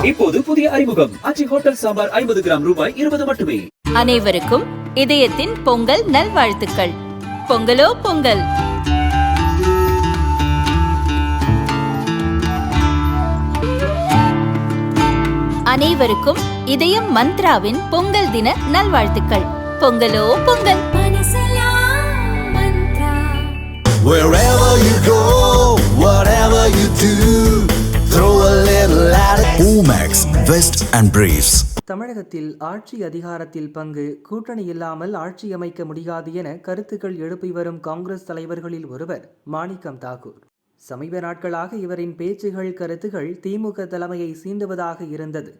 இப்போது புதிய அறிமுகம். அச்சி ஹோட்டல் சாம்பார் ஐம்பது கிராம் ரூபாய் இருபது மட்டுமே. அனைவருக்கும் இதயத்தின் பொங்கல் நல்வாழ்த்துக்கள். பொங்கலோ பொங்கல். அனைவருக்கும் இதயம் மந்த்ராவின் பொங்கல் தின நல்வாழ்த்துக்கள். பொங்கலோ பொங்கல். தமிழகத்தில் ஆட்சி அதிகாரத்தில் பங்கு கூட்டணி இல்லாமல் ஆட்சி அமைக்க முடியாது என கருத்துக்கள் எழுப்பி வரும் காங்கிரஸ் தலைவர்களில் ஒருவர் மாணிக்கம் தாக்கூர் சமீப நாட்களாக இவரின் பேச்சுகள் கருத்துகள் திமுக தலைமையை சீண்டுவதாக இருந்தது.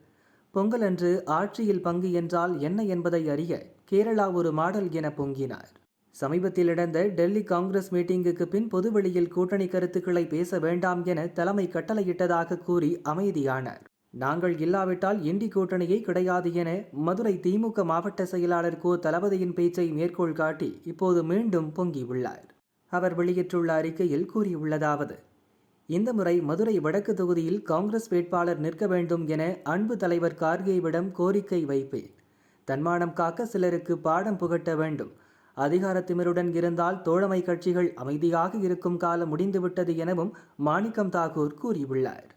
பொங்கல் அன்று ஆட்சியில் பங்கு என்றால் என்ன என்பதை அறிய கேரளா ஒரு மாடல் என பொங்கினார். சமீபத்தில் நடந்த டெல்லி காங்கிரஸ் மீட்டிங்குக்கு பின் பொதுவெளியில் கூட்டணி கருத்துக்களை பேச வேண்டாம் என தலைமை கட்டளையிட்டதாக கூறி அமைதியானார். நாங்கள் இல்லாவிட்டால் இண்டி கூட்டணியே கிடையாது என மதுரை திமுக மாவட்ட செயலாளர் கோ. தளபதியின் பேச்சை மேற்கோள் காட்டி இப்போது மீண்டும் பொங்கியுள்ளார். அவர் வெளியிட்டுள்ள அறிக்கையில் கூறியுள்ளதாவது இந்த முறை மதுரை வடக்கு தொகுதியில் காங்கிரஸ் வேட்பாளர் நிற்க வேண்டும் என அன்பு தலைவர் கார்கேவிடம் கோரிக்கை வைப்பேன். தன்மானம் காக்க சிலருக்கு பாடம் புகட்ட வேண்டும். அதிகாரத்திமருடன் இருந்தால் தோழமை கட்சிகள் அமைதியாக இருக்கும் காலம் முடிந்துவிட்டது எனவும் மாணிக்கம் தாகூர் கூறியுள்ளார்.